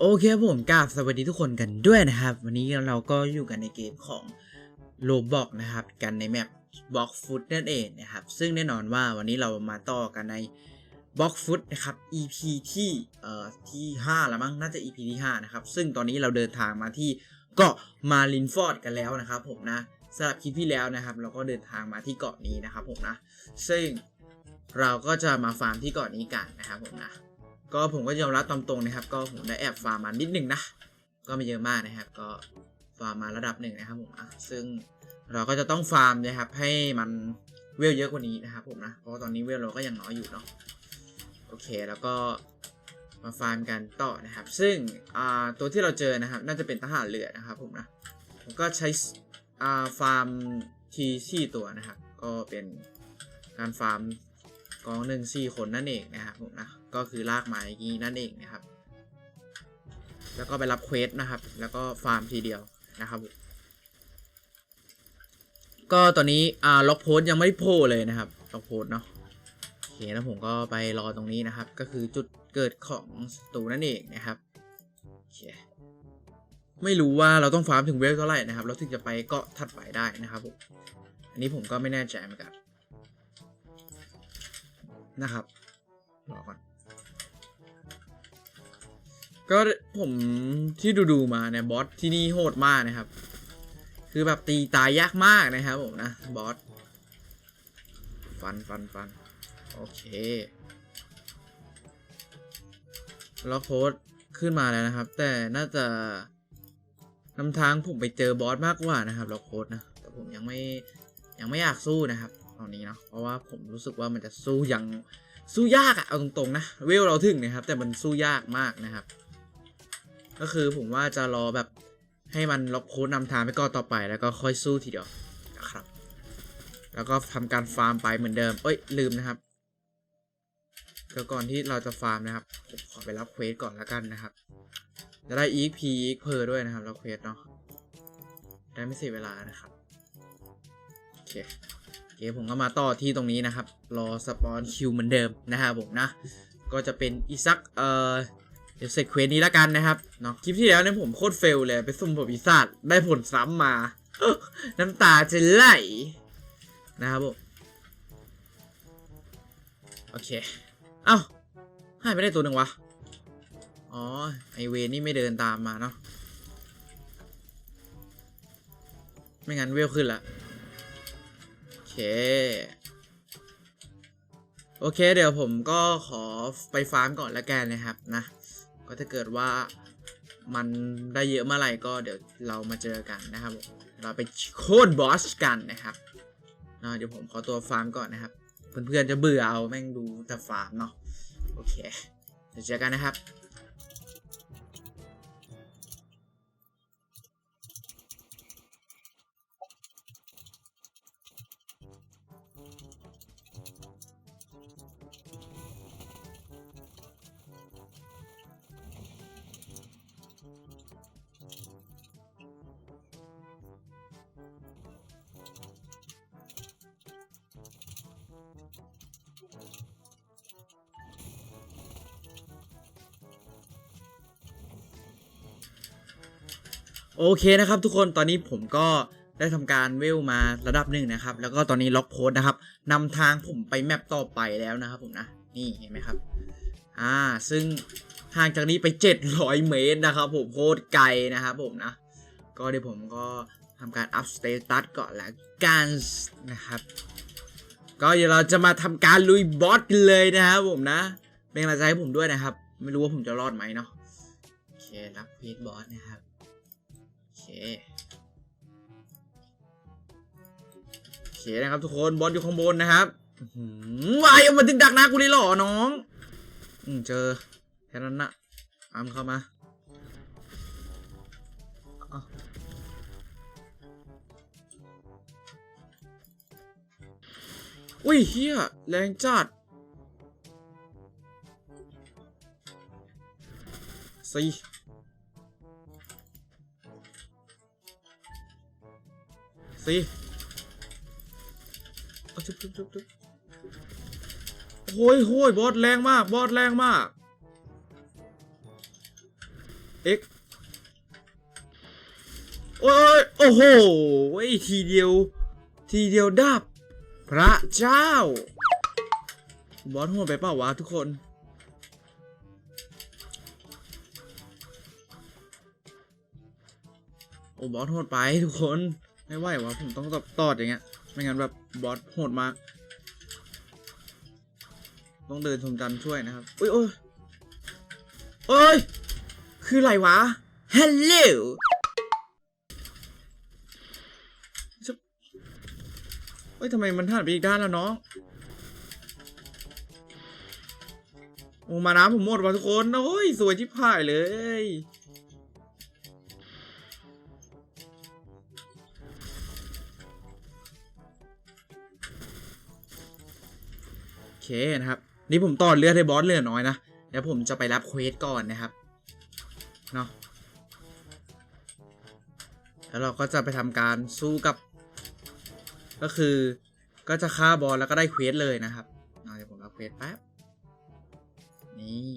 โอเคครับผมกราบสวัสดีทุกคนกันด้วยนะครับ วันนี้เราก็อยู่กันในเกมของโ o บอกนะครับ กันในแมปบล็อกฟุตนั่นเองนะครับ ซึ่งแน่นอนว่าวันนี้เรามาต่อกันในบล็อกฟุตนะครับ EP ที่เอ่อที่5แล้วมั้งน่าจะ EP ที่5นะครับ ซึ่งตอนนี้เราเดินทางมาที่เกาะมารินฟอร์ดกันแล้วนะครับ ผมนะสำหรับคลิปที่แล้วนะครับ เราก็เดินทางมาที่เกาะนี้นะครับผมนะ ซึ่งเราก็จะมาฟาร์มที่เกาะนี้กันนะครับผมนะ ก็ผมก็ยอมรับตามตรงนะครับ ก็ผมได้แอบฟาร์มมานิดหนึ่งนะ ก็ไม่เยอะมากนะครับ ก็ฟาร์มมาระดับหนึ่งนะครับผมนะซึ่งเราก็จะต้องฟาร์มนะครับ ให้มันเวลเยอะกว่านี้นะครับผมนะ เพราะว่าตอนนี้เวลเราก็ยังน้อยอยู่เนาะ โอเค แล้วก็มาฟาร์มกันต่อนะครับ ซึ่งตัวที่เราเจอนะครับ น่าจะเป็นทหารเรือนะครับผมนะ ผมก็ใช้ฟาร์มทีสี่ตัวนะครับ ก็เป็นการฟาร์ม กองหนึ่งสี่คนนั่นเองนะครับผมนะก็คือลากไม้กี้นั่นเองนะครับ แล้วก็ไปรับเควสนะครับ แล้วก็ฟาร์มทีเดียวนะครับก็ตอนนี้อ่าล็อกโพส์ยังไม่โผล่เลยนะครับล็อกโพส์เนาะโอเคแล้วผมก็ไปรอตรงนี้นะครับ ก็คือจุดเกิดของศัตรูนั่นเองนะครับโอเคไม่รู้ว่าเราต้องฟาร์มถึงเวลเท่าไหร่นะครับ เราถึงจะไปเกาะถัดไปได้นะครับผมอันนี้ผมก็ไม่แน่ใจเหมือนกัน นะครับรอก่อนก็ผมที่ดูดูๆมาเนี่ยบอสที่นี่โหดมากนะครับ คือแบบตีตายยากมากนะครับผมนะบอสฟันฟันฟันโอเคล็อกโพสต์ขึ้นมาแล้วนะครับ แต่น่าจะนำทางผมไปเจอบอสมากกว่านะครับล็อกโพสต์นะแต่ผมยังไม่ยังไม่อยากสู้นะครับตอ นี้เนาะเพราะว่าผมรู้สึกว่ามันจะสู้ยังสู้ยากอะเอาตรงๆนะเวลเราถึงนะครับ แต่มันสู้ยากมากนะครับ ก็คือผมว่าจะรอแบบให้มันล็อกโค้ดนำทางไปก่อนต่อไป แล้วก็ค่อยสู้ทีเดียวนะครับ แล้วก็ทำการฟาร์มไปเหมือนเดิม เอ้ยลืมนะครับเดี๋ยวก่อนที่เราจะฟาร์มนะครับผมขอไปรับเควสก่อนแล้วกันนะครับ จะได้ EP อีกเพอด้วยนะครับรับเควสเนาะได้ไม่เสียเวลานะครับโอเค เคผมก็มาต่อที่ตรงนี้นะครับ รอสปอนคิวเหมือนเดิมนะครับผมนะ ก็จะเป็นอีซักเอ่อเดี๋ยวเสร็จเควสนี้แล้วกันนะครับเนาะคลิปที่แล้วเนี่ยผมโคตรเฟลเลยไปสุ่มผลพิศาจได้ผลซ้ำมา น้ำตาจะไหลนะครับผมโอเค เอ้าหายไปได้ตัวหนึ่งวะ อ๋อ ไอเวนี่ไม่เดินตามมาเนาะไม่งั้นเวลขึ้นละ เคโอเค เดี๋ยวผมก็ขอไปฟาร์มก่อนละกันนะครับนะ ก็ถ้าเกิดว่ามันได้เยอะเมื่อไหร่ก็เดี๋ยวเรามาเจอกันนะครับ เราไปโค่นบอสกันนะครับนะเดี๋ยวผมขอตัวฟาร์มก่อนนะครับ เพื่อนๆจะเบื่อเอาแม่งดูแต่ฟาร์มเนาะโอเคเดี๋ยวเจอกันนะครับ โอเคนะครับทุกคนตอนนี้ผมก็ได้ทำการเวลมาระดับหนึ่งนะครับ แล้วก็ตอนนี้ล็อกโพสนะครับนำทางผมไปแมปต่อไปแล้วนะครับผมนะนี่เห็นไหมครับอ่าซึ่งห่างจากนี้ไป700เมตรนะครับผมโคตรไกลนะครับผมนะ ก็เดี๋ยวผมก็ทำการอัพสเตตัสก่อนละกันนะครับ ก็เดี๋ยวเราจะมาทำการลุยบอสกันเลยนะครับผมนะ เป็นกำลังใจให้ผมด้วยนะครับ ไม่รู้ว่าผมจะรอดไหมเนาะโอเครับเควสบอสนะครับ โอเคโอเคนะครับทุกคนบอสอยู่ข้างบนนะครับอื้อหือวายเอามาถึงดักน้ากูเลยเหรอน้อง อืมเจอแค่นั้นนะอามเข้ามาอาอุ้ยเฮียแรงจัดสี่ สิเอาจุ๊บจุ๊บจุ๊บจุ๊บโอ้ยโอ้ยบอสแรงมาก บอสแรงมาก เอ็กโอ้ยโอ้โหทีเดียว ทีเดียวดับ พระเจ้า บอสโหดไปเปล่าวะทุกคนโอ้บอสโหดไปทุกคน ไม่ไหววะผมต้องตอดตอดอย่างเงี้ย ไม่งั้นแบบบอสโหดมาก ต้องเดินชมจันช่วยนะครับอุ้ยโอ้ยโอ้ย คืออะไรวะฮัลโหลเฮ้ยทำไมมันหันไปอีกด้านแล้วนาะโอ้มาน้ำผมหมดว่ะทุกคน โอ้ย สวยชิบหายเลย เคนะครับ นี่ผมต่อเลือดให้บอสเลือน้อยนะ เดี๋ยวผมจะไปรับเควสก่อนนะครับ เนาะแล้วเราก็จะไปทำการสู้กับ ก็คือก็จะฆ่าบอสแล้วก็ได้เควสเลยนะครับเดี๋ยวผมรับเควสแป๊บ นี่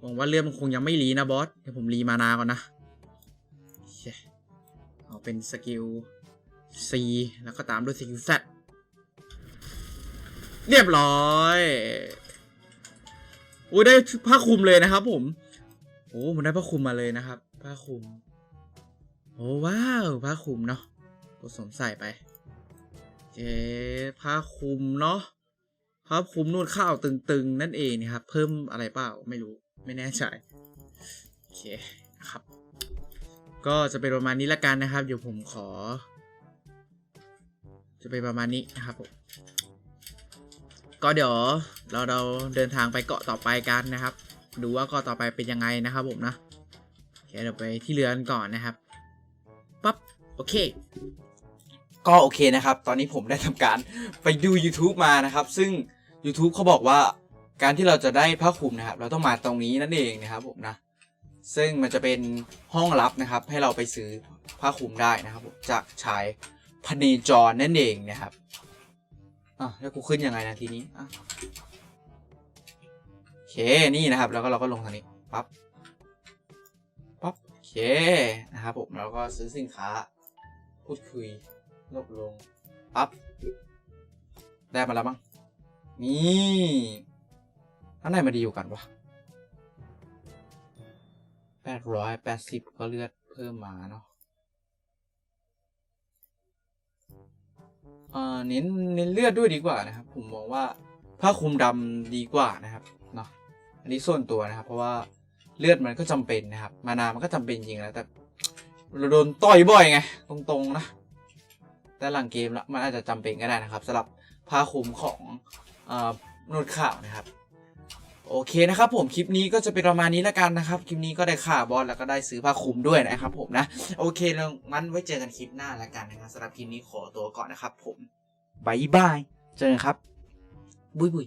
หวังว่าเลือดมันคงยังไม่รีนะบอส เดี๋ยวผมรีมานาก่อนนะเคเอาเป็นสกิล C แล้วก็ตามด้วยสกิล Z เรียบร้อยโอ้ยได้ผ้าคลุมเลยนะครับ ผมโอ้มันได้ผ้าคลุมมาเลยนะครับผ้าคลุมโอ้ว้าวผ้าคลุมเนาะก็สวมใส่ไปเจ๊ผ้าคลุมเนาะผ้าคลุมนวดข้าวตึงๆ นั่นเองนะครับ เพิ่มอะไรเปล่าไม่รู้ไม่แน่ใจโอเคนะครับ ก็จะเป็นประมาณนี้ละกันนะครับ เดี๋ยวผมขอ จะเป็นประมาณนี้นะครับผม ก็เดี๋ยวเราเราเดินทางไปเกาะต่อไปกันนะครับ ดูว่าเกาะต่อไปเป็นยังไงนะครับผมนะโอเคเดี๋ยวไปที่เรือกันก่อนนะครับปั๊บโอเค ก็โอเคนะครับ ตอนนี้ผมได้ทำการไปดู YouTube มานะครับ ซึ่ง YouTube เขาบอกว่าการที่เราจะได้ผ้าคลุมนะครับ เราต้องมาตรงนี้นั่นเองนะครับผมนะ ซึ่งมันจะเป็นห้องลับนะครับ ให้เราไปซื้อผ้าคลุมได้นะครับผมจากชายพเนจรนั่นเองนะครับ อะแล้วกูขึ้นยังไงนะทีนี้อะโอเคนี่นะครับ แล้วก็เราก็ลงทางนี้ปั๊บปั๊บโอเคนะครับผมแล้วก็ซื้อสินค้า พูดคุยลบลงปั๊บได้มาแล้วมั้งนี่อันไหนมาดีอยู่กันวะแปดร้อยแปดสิบก็เลือดเพิ่มมาเนาะ เน้นเน้นเลือดด้วยดีกว่านะครับ ผมมองว่าผ้าคลุมดำดีกว่านะครับเนาะอันนี้ส่วนตัวนะครับ เพราะว่าเลือดมันก็จำเป็นนะครับ มานามันก็จำเป็นจริงแล้วแต่เราโดนต่อยบ่อยไง ตรงๆนะ แต่หลังเกมแล้วมันอาจจะจำเป็นก็ได้นะครับสำหรับผ้าคลุมของอ่อนวดข่าวนะครับ โอเคนะครับผมคลิปนี้ก็จะเป็นประมาณนี้แล้วกันนะครับ คลิปนี้ก็ได้ข่าบอลแล้วก็ได้ซื้อผ้าคลุมด้วยนะครับผมนะ โอเคแล้วงั้นไว้เจอกันคลิปหน้าแล้วกันนะครับสำหรับคลิปนี้ขอตัวก่อนนะครับ ผมบายบายเจอกันครับบุยบุย